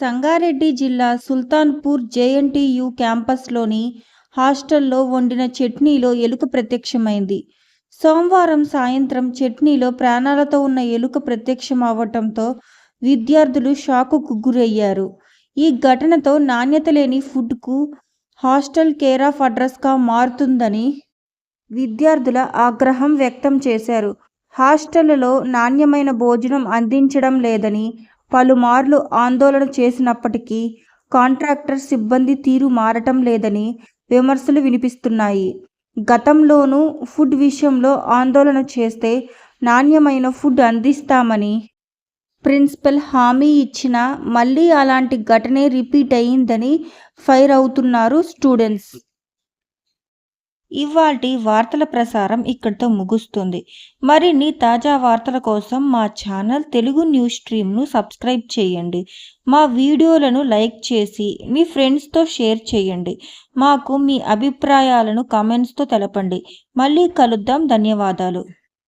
సంగారెడ్డి జిల్లా సుల్తాన్పూర్ జేఎన్టీయు క్యాంపస్లోని హాస్టల్లో వండిన చట్నీలో ఎలుక ప్రత్యక్షమైంది. సోమవారం సాయంత్రం చట్నీలో ప్రాణాలతో ఉన్న ఎలుక ప్రత్యక్షం అవటంతో విద్యార్థులు షాకుకు గురయ్యారు. ఈ ఘటనతో నాణ్యత లేని ఫుడ్కు హాస్టల్ కేర్ ఆఫ్ అడ్రస్గా మారుతుందని విద్యార్థుల ఆగ్రహం వ్యక్తం చేశారు. హాస్టళ్ళలో నాణ్యమైన భోజనం అందించడం లేదని పలుమార్లు ఆందోళన చేసినప్పటికీ కాంట్రాక్టర్ సిబ్బంది తీరు మారటం లేదని విమర్శలు వినిపిస్తున్నాయి. గతంలోనూ ఫుడ్ విషయంలో ఆందోళన చేస్తే నాణ్యమైన ఫుడ్ అందిస్తామని ప్రిన్సిపల్ హామీ ఇచ్చినా మళ్ళీ అలాంటి ఘటనే రిపీట్ అయ్యిందని ఫైర్ అవుతున్నారు స్టూడెంట్స్. ఇవాల్టి వార్తల ప్రసారం ఇక్కడితో ముగుస్తుంది. మరిన్ని తాజా వార్తల కోసం మా ఛానల్ తెలుగు న్యూస్ స్ట్రీమ్ను సబ్స్క్రైబ్ చేయండి. మా వీడియోలను లైక్ చేసి మీ ఫ్రెండ్స్తో షేర్ చేయండి. మాకు మీ అభిప్రాయాలను కామెంట్స్తో తెలపండి. మళ్ళీ కలుద్దాం. ధన్యవాదాలు.